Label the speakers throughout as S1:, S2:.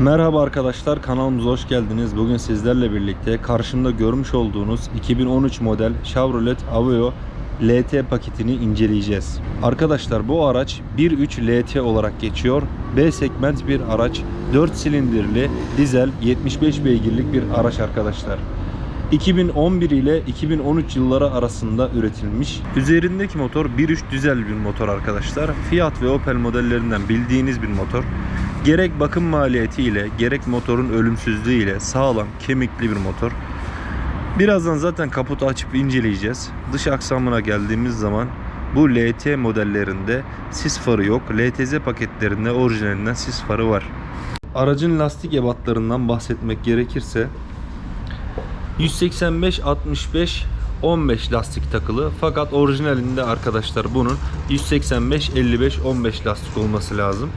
S1: Merhaba arkadaşlar kanalımıza hoş geldiniz. Bugün sizlerle birlikte karşımda görmüş olduğunuz 2013 model Chevrolet Aveo LT paketini inceleyeceğiz. Arkadaşlar bu araç 1.3 LT olarak geçiyor. B segment bir araç. 4 silindirli dizel 75 beygirlik bir araç arkadaşlar. 2011 ile 2013 yılları arasında üretilmiş. Üzerindeki motor 1.3 dizel bir motor arkadaşlar. Fiat ve Opel modellerinden bildiğiniz bir motor. Gerek bakım maliyeti ile gerek motorun ölümsüzlüğü ile sağlam, kemikli bir motor. Birazdan zaten kaputu açıp inceleyeceğiz. Dış aksamına geldiğimiz zaman bu LT modellerinde sis farı yok. LTZ paketlerinde orijinalinden sis farı var. Aracın lastik ebatlarından bahsetmek gerekirse 185 65 15 lastik takılı fakat orijinalinde arkadaşlar bunun 185 55 15 lastik olması lazım.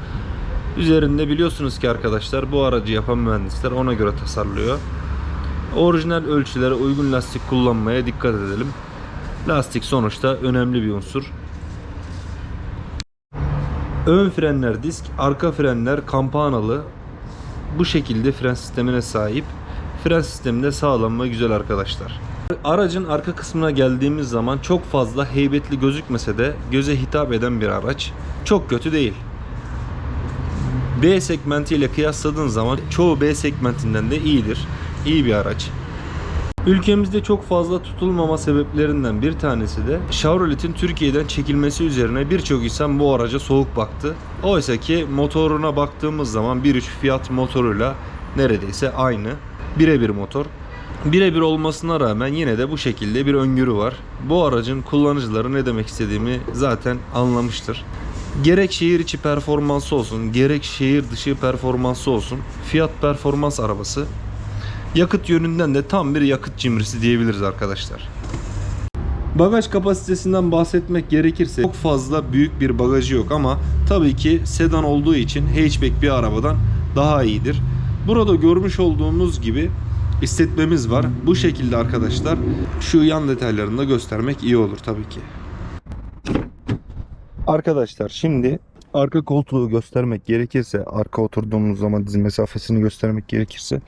S1: Üzerinde biliyorsunuz ki arkadaşlar bu aracı yapan mühendisler ona göre tasarlıyor. Orijinal ölçülere uygun lastik kullanmaya dikkat edelim. Lastik sonuçta önemli bir unsur. Ön frenler disk, arka frenler kampanalı. Bu şekilde fren sistemine sahip. Fren sistemi de sağlam ve güzel arkadaşlar. Aracın arka kısmına geldiğimiz zaman çok fazla heybetli gözükmese de göze hitap eden bir araç. Çok kötü değil. B segmenti ile kıyasladığın zaman çoğu B segmentinden de iyidir. İyi bir araç. Ülkemizde çok fazla tutulmama sebeplerinden bir tanesi de Chevrolet'in Türkiye'den çekilmesi üzerine birçok insan bu araca soğuk baktı. Oysa ki motoruna baktığımız zaman 1.3 Fiat motoruyla neredeyse aynı. Birebir motor. Birebir olmasına rağmen yine de bu şekilde bir öngörü var. Bu aracın kullanıcıları ne demek istediğimi zaten anlamıştır. Gerek şehir içi performansı olsun, gerek şehir dışı performansı olsun. Fiyat performans arabası. Yakıt yönünden de tam bir yakıt cimrisi diyebiliriz arkadaşlar. Bagaj kapasitesinden bahsetmek gerekirse çok fazla büyük bir bagajı yok ama tabii ki sedan olduğu için hatchback bir arabadan daha iyidir. Burada görmüş olduğumuz gibi istetmemiz var. Bu şekilde arkadaşlar şu yan detaylarını da göstermek iyi olur tabii ki. Arkadaşlar şimdi arka koltuğu göstermek gerekirse arka oturduğumuz zaman diz mesafesini göstermek gerekirse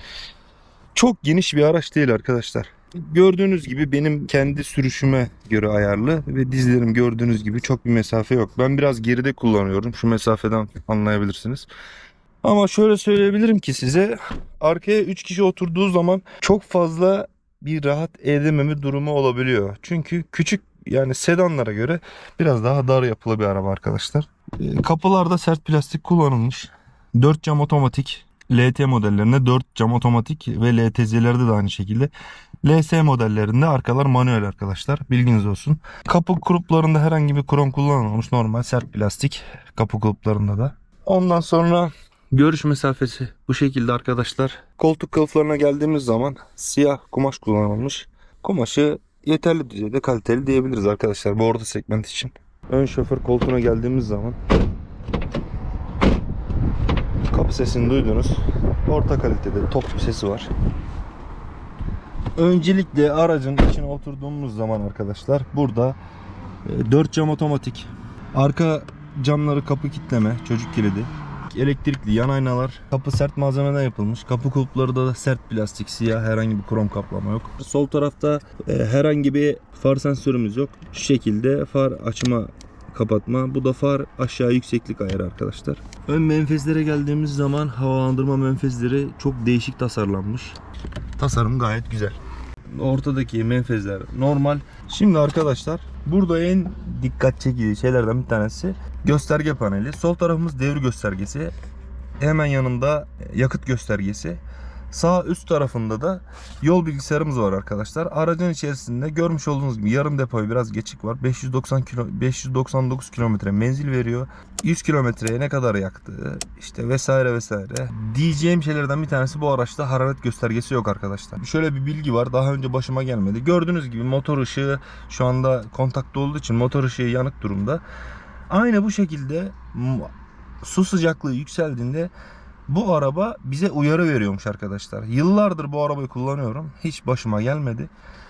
S1: çok geniş bir araç değil arkadaşlar. Gördüğünüz gibi benim kendi sürüşüme göre ayarlı ve dizlerim gördüğünüz gibi çok bir mesafe yok. Ben biraz geride kullanıyorum. Şu mesafeden anlayabilirsiniz. Ama şöyle söyleyebilirim ki size arkaya 3 kişi oturduğu zaman çok fazla bir rahat edememe durumu olabiliyor. Çünkü küçük yani sedanlara göre biraz daha dar yapılı bir araba arkadaşlar. E, Kapılarda sert plastik kullanılmış. 4 cam otomatik. LT modellerinde 4 cam otomatik ve LTZ'lerde de aynı şekilde. LS modellerinde arkalar manuel arkadaşlar. Bilginiz olsun. Kapı kuluplarında herhangi bir krom kullanılmamış. Normal sert plastik kapı kuluplarında da. Ondan sonra görüş mesafesi bu şekilde arkadaşlar. Koltuk kılıflarına geldiğimiz zaman siyah kumaş kullanılmış. Kumaşı yeterli düzeyde kaliteli diyebiliriz arkadaşlar bu orta segment için. Ön şoför koltuğuna geldiğimiz zaman kapı sesini duydunuz. Orta kalitede top sesi var. Öncelikle aracın içine oturduğumuz zaman arkadaşlar burada 4 cam otomatik. Arka camları kapı kitleme, çocuk kilidi. Elektrikli yan aynalar. Kapı sert malzemeden yapılmış. Kapı kulpları da sert plastik, siyah herhangi bir krom kaplama yok. Sol tarafta e, herhangi bir far sensörümüz yok. Şu şekilde far açma kapatma. Bu da far aşağı yükseklik ayarı arkadaşlar. Ön menfezlere geldiğimiz zaman havalandırma menfezleri çok değişik tasarlanmış. Tasarım gayet güzel. Ortadaki menfezler normal. Şimdi arkadaşlar burada en dikkat çekici şeylerden bir tanesi gösterge paneli. Sol tarafımız devir göstergesi. Hemen yanında yakıt göstergesi. Sağ üst tarafında da yol bilgisayarımız var arkadaşlar. Aracın içerisinde görmüş olduğunuz gibi yarım depoyu biraz geçik var. 590 kilo 599 kilometre menzil veriyor. 100 kilometreye ne kadar yaktığı işte vesaire vesaire. Diyeceğim şeylerden bir tanesi bu araçta hararet göstergesi yok arkadaşlar. Şöyle bir bilgi var. Daha önce başıma gelmedi. Gördüğünüz gibi motor ışığı şu anda kontakta olduğu için motor ışığı yanık durumda. Aynı bu şekilde su sıcaklığı yükseldiğinde bu araba bize uyarı veriyormuş arkadaşlar. Yıllardır bu arabayı kullanıyorum. Hiç başıma gelmedi.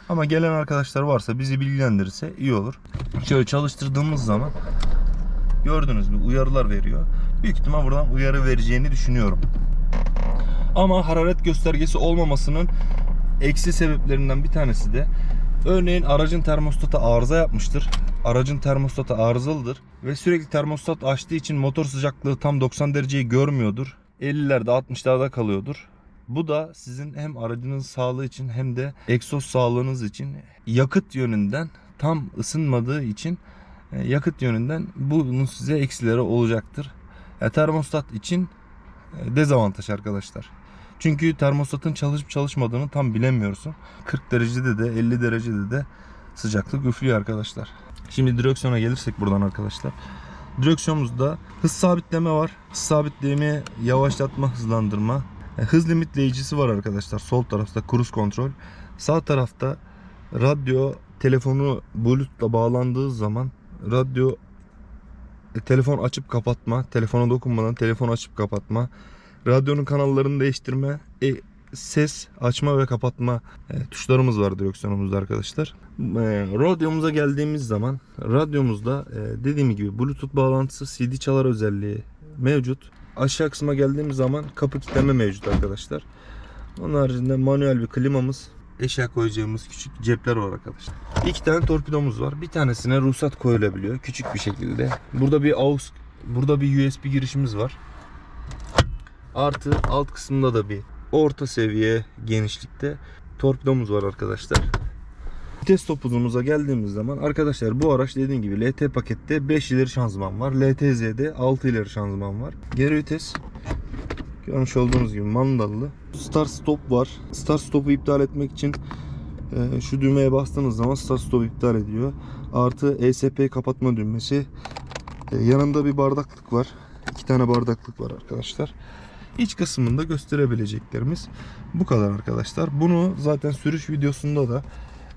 S1: Ama gelen arkadaşlar varsa bizi bilgilendirirse iyi olur. Şöyle çalıştırdığımız zaman gördüğünüz gibi uyarılar veriyor. Büyük ihtimal buradan uyarı vereceğini düşünüyorum. Ama hararet göstergesi olmamasının eksi sebeplerinden bir tanesi de örneğin aracın termostatı arıza yapmıştır. Aracın termostatı arızalıdır ve sürekli termostat açtığı için motor sıcaklığı tam 90 dereceyi görmüyordur. 50'lerde 60'larda kalıyordur. Bu da sizin hem aracınız sağlığı için hem de egzoz sağlığınız için yakıt yönünden tam ısınmadığı için e, yakıt yönünden bunun size eksileri olacaktır. Ya termostat için e, dezavantaj arkadaşlar. Çünkü termostatın çalışıp çalışmadığını tam bilemiyorsun. 40 derecede de 50 derecede de sıcaklık üflüyor arkadaşlar. Şimdi direksiyona gelirsek buradan arkadaşlar. Direksiyonumuzda hız sabitleme var. Hız sabitleme, yavaşlatma, hızlandırma. E, Hız limitleyicisi var arkadaşlar. Sol tarafta cruise kontrol. Sağ tarafta radyo telefonu bluetooth'la bağlandığı zaman radyo e, telefon açıp kapatma, telefona dokunmadan telefon açıp kapatma, radyonun kanallarını değiştirme, e, ses açma ve kapatma e, tuşlarımız var direksiyonumuzda arkadaşlar. E, radyomuza geldiğimiz zaman radyomuzda e, dediğim gibi bluetooth bağlantısı CD çalar özelliği mevcut. Aşağı kısma geldiğimiz zaman kapı kilitleme mevcut arkadaşlar. Onun haricinde manuel bir klimamız, eşya koyacağımız küçük cepler var arkadaşlar. İki tane torpidomuz var. Bir tanesine ruhsat koyulabiliyor küçük bir şekilde. Burada bir AUX, burada bir USB girişimiz var. Artı alt kısımda da bir orta seviye genişlikte torpidomuz var arkadaşlar. Vites topuzumuza geldiğimiz zaman arkadaşlar bu araç dediğim gibi LT pakette 5 ileri şanzıman var. LTZ'de 6 ileri şanzıman var. Geri vites görmüş olduğunuz gibi mandallı. Start stop var. Start stop'u iptal etmek için e, şu düğmeye bastığınız zaman start stop iptal ediyor. Artı ESP kapatma düğmesi. E, yanında bir bardaklık var. İki tane bardaklık var arkadaşlar. İç kısmında gösterebileceklerimiz bu kadar arkadaşlar. Bunu zaten sürüş videosunda da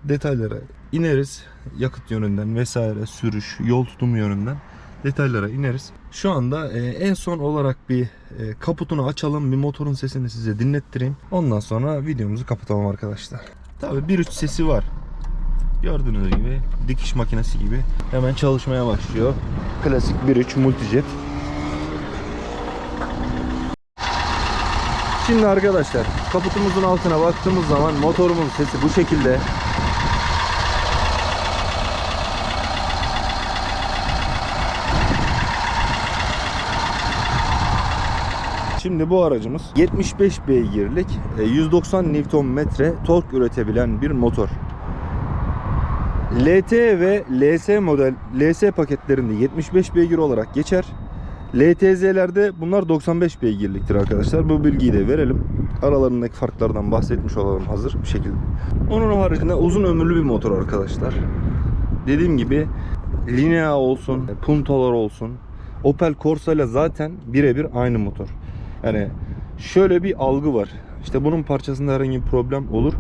S1: detaylara ineriz. Yakıt yönünden vesaire sürüş, yol tutumu yönünden detaylara ineriz. Şu anda e, en son olarak bir e, kaputunu açalım. Bir motorun sesini size dinlettireyim. Ondan sonra videomuzu kapatalım arkadaşlar. Tabi 1.3 sesi var. Gördüğünüz gibi dikiş makinesi gibi hemen çalışmaya başlıyor. Klasik 1.3 multijet. Şimdi arkadaşlar kaputumuzun altına baktığımız zaman motorumuzun sesi bu şekilde. Şimdi bu aracımız 75 beygirlik e, 190 Nm tork üretebilen bir motor. LT ve LS model LS paketlerinde 75 beygir olarak geçer. LTZ'lerde bunlar 95 beygirliktir arkadaşlar. Bu bilgiyi de verelim. Aralarındaki farklardan bahsetmiş olalım hazır bir şekilde. Onun haricinde uzun ömürlü bir motor arkadaşlar. Dediğim gibi Linea olsun, Punto'lar olsun. Opel Corsa ile zaten birebir aynı motor. Yani şöyle bir algı var. İşte bunun parçasında herhangi bir problem olur.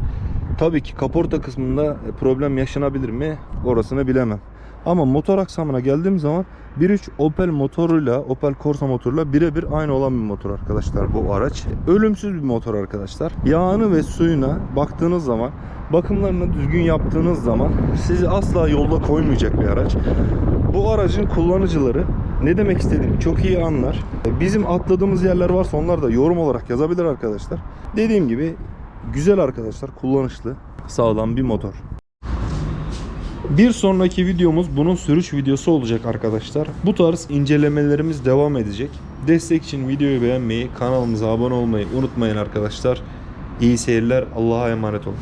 S1: Tabii ki kaporta kısmında problem yaşanabilir mi? Orasını bilemem. Ama motor aksamına geldiğim zaman 1.3 Opel motoruyla, Opel Corsa motoruyla birebir aynı olan bir motor arkadaşlar bu araç. Ölümsüz bir motor arkadaşlar. Yağını ve suyuna baktığınız zaman, bakımlarını düzgün yaptığınız zaman sizi asla yolda koymayacak bir araç. Bu aracın kullanıcıları ne demek istediğimi çok iyi anlar. Bizim atladığımız yerler varsa onlar da yorum olarak yazabilir arkadaşlar. Dediğim gibi güzel arkadaşlar, kullanışlı, sağlam bir motor. Bir sonraki videomuz bunun sürüş videosu olacak arkadaşlar. Bu tarz incelemelerimiz devam edecek. Destek için videoyu beğenmeyi, kanalımıza abone olmayı unutmayın arkadaşlar. İyi seyirler. Allah'a emanet olun.